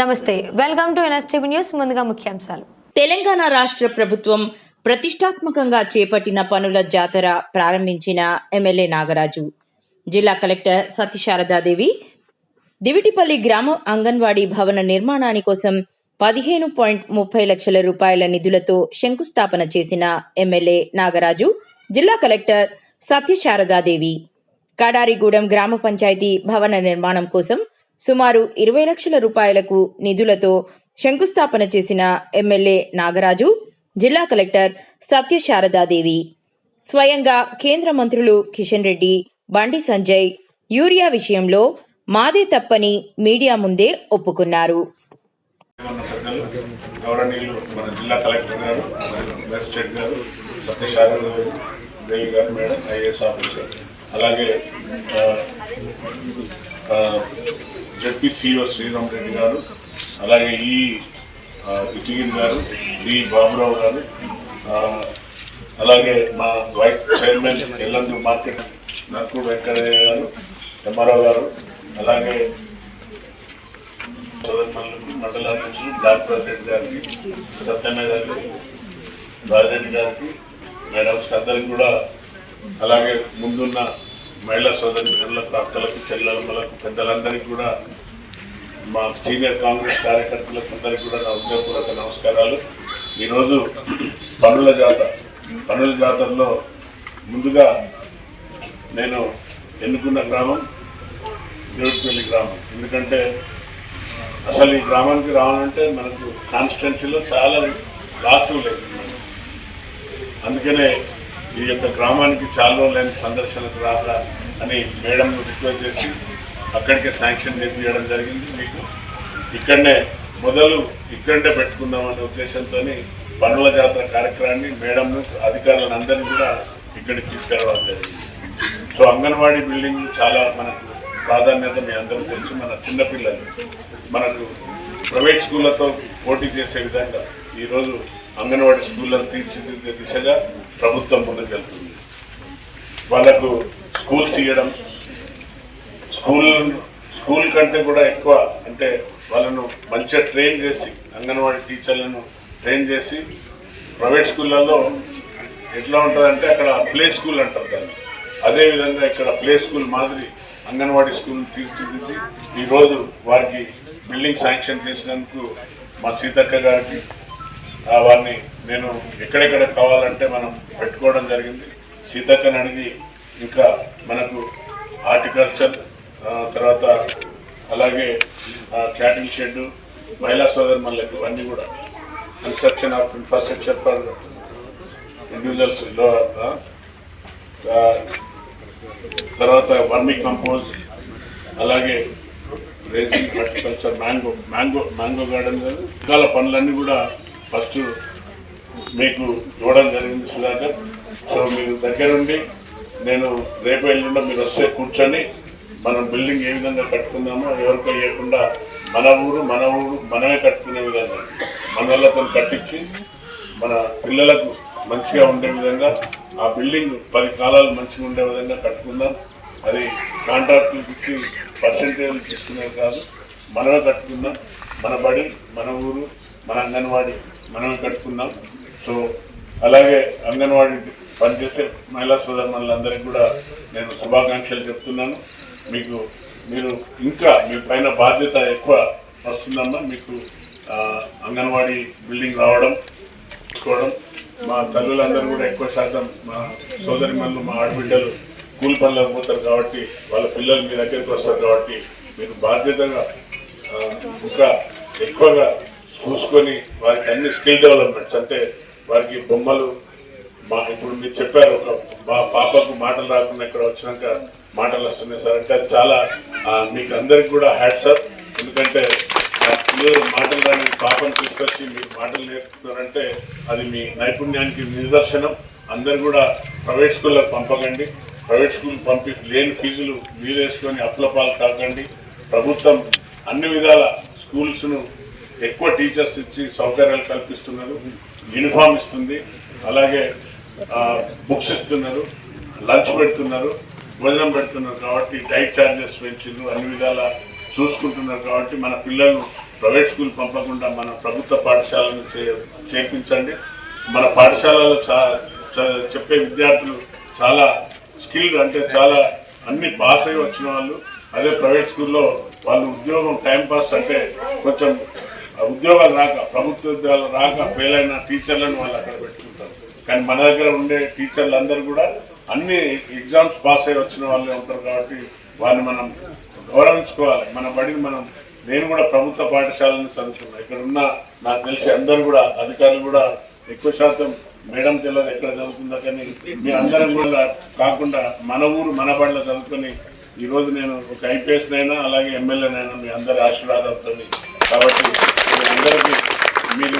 నమస్తే welcome to NSTV news ముందుగా ముఖ్యాంశాలు. తెలంగాణ రాష్ట్ర ప్రభుత్వం ప్రతిష్టాత్మకంగా చేపట్టిన పనుల జాతర ప్రారంభించిన ఎమ్మెల్యే నాగరాజు. జిల్లా కలెక్టర్ సతీశారదాదేవి దివిటిపల్లి గ్రామ అంగన్వాడీ భవన నిర్మాణాని కోసం పదిహేను పాయింట్ ముప్పై లక్షల రూపాయల నిధులతో శంకుస్థాపన చేసిన ఎమ్మెల్యే నాగరాజు జిల్లా కలెక్టర్ సత్యశారదాదేవి. కడారిగూడెం గ్రామ పంచాయతీ భవన నిర్మాణం కోసం సుమారు ఇరవై లక్షల రూపాయలకు నిధులతో శంకుస్థాపన చేసిన ఎమ్మెల్యే నాగరాజు జిల్లా కలెక్టర్ సత్యశారదాదేవి స్వయంగా కేంద్ర మంత్రులు కిషన్ రెడ్డి బండి సంజయ్ యూరియా విషయంలో మాదే తప్పని మీడియా ముందే ఒప్పుకున్నారు. గౌరవనీయులు మన జిల్లా కలెక్టర్ గారు గారు సత్యశారద దేవి గారు మేడం ఐఏఎస్ ఆఫీసర్ అలాగే జడ్పీ సిఇఓ శ్రీరామ్ రెడ్డి గారు అలాగే ఈ ఆ, గారు డి బాబురావు గారు అలాగే మా vice chairman Yellandu market Narkudu Venkataiah గారు ఎంఆర్ఓ గారు అలాగే సోదరులకు మండల అధ్యక్షులు బ్లాక్ ప్రెసిడెంట్ గారికి సత్యన్న గారికి రాజరెడ్డి గారికి మేడమ్స్కి అందరికి కూడా అలాగే ముందున్న మహిళా సోదరులకు అక్కలకు చెల్లెలకు పెద్దలందరికీ కూడా మా సీనియర్ కాంగ్రెస్ కార్యకర్తలకు అందరికీ కూడా నా ఉద్యోగపూర్వక నమస్కారాలు. ఈరోజు పనుల జాతర పనుల జాతరలో ముందుగా నేను ఎన్నుకున్న గ్రామం దేవుడిపల్లి గ్రామం. ఎందుకంటే అసలు ఈ గ్రామానికి రావాలంటే మనకు కాన్స్టిట్యున్సీలో చాలా లాస్ట్ లేదు. అందుకనే ఈ యొక్క గ్రామానికి చాలా రోజులైన సందర్శనకు రాదా అని మేడం రిక్వెస్ట్ చేసి అక్కడికే శాంక్షన్ చేపించడం జరిగింది. మీకు ఇక్కడనే మొదలు ఇక్కడనే పెట్టుకుందామనే ఉద్దేశంతో పనుల జాతర కార్యక్రమాన్ని మేడంను అధికారులను అందరినీ కూడా ఇక్కడికి తీసుకురావడం జరిగింది. సో అంగన్వాడీ బిల్డింగ్ చాలా మనకు ప్రాధాన్యత మీ అందరూ తెలుసు. మన చిన్నపిల్లలు మనకు ప్రైవేట్ స్కూళ్ళతో పోటీ చేసే విధంగా ఈరోజు అంగన్వాడీ స్కూళ్ళను తీర్చిదిద్దే దిశగా ప్రభుత్వం ముందుకెళ్తుంది. వాళ్ళకు స్కూల్స్ ఇవ్వడం స్కూల్ స్కూల్ కంటే కూడా ఎక్కువ అంటే వాళ్ళను మంచిగా ట్రైన్ చేసి అంగన్వాడీ టీచర్లను ట్రైన్ చేసి ప్రైవేట్ స్కూళ్ళల్లో ఎట్లా ఉంటుందంటే అక్కడ ప్లే స్కూల్ అంటారు దాన్ని. అదేవిధంగా ఇక్కడ ప్లే స్కూల్ మాదిరి అంగన్వాడీ స్కూల్ తీర్చిదిద్ది ఈరోజు వారికి బిల్డింగ్ శాంక్షన్ చేసినందుకు మా సీతక్క గారికి వారిని నేను ఎక్కడెక్కడ కావాలంటే మనం పెట్టుకోవడం జరిగింది. సీతక్కని అడిగి ఇంకా మనకు హార్టికల్చర్ తర్వాత అలాగే క్యాటిల్ షెడ్ మహిళా సోదరుమల్లకు అన్నీ కూడా. కన్స్ట్రక్షన్ ఆఫ్ ఇన్ఫ్రాస్ట్రక్చర్ ఫర్ ఇండివిజువల్స్లో తర్వాత వర్మీ కంపోజ్ అలాగే raising horticulture mango mango mango garden రకాల పనులన్నీ కూడా ఫస్ట్ మీకు ఇవ్వడం జరిగింది సుధాకర్. సో మీరు దగ్గరుండి నేను రేపు వెళ్ళకుండా మీరు వస్తే కూర్చొని మనం బిల్డింగ్ ఏ విధంగా కట్టుకుందామో ఎవరికో ఇవ్వకుండా మన ఊరు మన ఊరు మనమే కట్టుకునే విధంగా మన వాళ్ళతో కట్టించి మన పిల్లలకు మంచిగా ఉండే విధంగా ఆ బిల్డింగ్ పది కాలాలు మంచిగా ఉండే విధంగా కట్టుకుందాం. అది కాంట్రాక్టులకు ఇచ్చి పర్సెంటేజ్ తీసుకునేది కాదు మనమే కట్టుకుందాం. మన బడి మన ఊరు మన అంగన్వాడీ మనమే కట్టుకున్నాం. సో అలాగే అంగన్వాడీ పనిచేసే మహిళా సోదరులందరికీ కూడా నేను శుభాకాంక్షలు చెప్తున్నాను. మీకు మీరు ఇంకా మీ పైన బాధ్యత ఎక్కువ వస్తుందమ్మా. మీకు అంగన్వాడీ బిల్డింగ్ రావడం చూసుకోవడం. మా తల్లులందరూ కూడా ఎక్కువ శాతం మా సోదరి మా ఆడబిడ్డలు కూలి పనులకు పోతారు కాబట్టి వాళ్ళ పిల్లలు మీ దగ్గరికి వస్తారు కాబట్టి మీరు బాధ్యతగా ఇంకా ఎక్కువగా చూసుకొని వారికి అన్ని స్కిల్ డెవలప్మెంట్స్ అంటే వారికి బొమ్మలు మా ఇప్పుడు మీరు చెప్పారు ఒక మా పాపకు మాటలు రాకుండా ఇక్కడ వచ్చినాక మాటలు వస్తున్నాయి సార్. అంటే అది చాలా మీకు అందరికి కూడా హ్యాట్సప్ ఎందుకంటే పిల్లలు మాటలు రాని పాపను తీసుకొచ్చి మీరు మాటలు నేర్పుతున్నారంటే అది మీ నైపుణ్యానికి నిదర్శనం. అందరు కూడా ప్రైవేట్ స్కూళ్ళకు పంపకండి. ప్రైవేట్ స్కూల్ పంపి లేని ఫీజులు మీరు వేసుకొని అప్లపాలు కాకండి ప్రభుత్వం అన్ని విధాల స్కూల్స్ను ఎక్కువ టీచర్స్ ఇచ్చి సౌకర్యాలు కల్పిస్తున్నారు యూనిఫామ్ ఇస్తుంది అలాగే బుక్స్ ఇస్తున్నారు లంచ్ పెడుతున్నారు భోజనం పెడుతున్నారు కాబట్టి డైట్ ఛార్జెస్ పెంచిండ్రు అన్ని విధాల చూసుకుంటున్నారు కాబట్టి మన పిల్లలు ప్రైవేట్ స్కూల్ పంపకుండా మన ప్రభుత్వ పాఠశాలను చే- చేర్పించండి. మన పాఠశాలలో చా చ- చెప్పే విద్యార్థులు చాలా స్కిల్డ్ అంటే చాలా అన్ని పాస్ అయి వచ్చిన వాళ్ళు. అదే ప్రైవేట్ స్కూల్లో వాళ్ళు ఉద్యోగం టైం పాస్ అంటే కొంచెం ఉద్యోగాలు రాక ప్రభుత్వ ఉద్యోగాలు రాక ఫెయిల్ అయిన టీచర్లను వాళ్ళు అక్కడ పెట్టుకుంటారు. కానీ మన దగ్గర ఉండే టీచర్లు అందరూ కూడా అన్ని ఎగ్జామ్స్ పాస్ అయ్యి వచ్చిన వాళ్ళే ఉంటారు కాబట్టి వాళ్ళని మనం గౌరవించుకోవాలి. మన బడిని మనం నేను కూడా ప్రభుత్వ పాఠశాలను చదువుకున్నా ఇక్కడ ఉన్న నాకు తెలిసి అందరూ కూడా అధికారులు కూడా ఎక్కువ శాతం మేడం తెలియదు ఎక్కడ చదువుకుందా కానీ మీ అందరం కూడా కాకుండా మన ఊరు మన బడిలో చదువుకొని ఈరోజు నేను ఒక ఐపీఎస్నైనా అలాగే ఎమ్మెల్యేనైనా మీ అందరి ఆశీర్వాదంతో కాబట్టి అందరికీ మీరు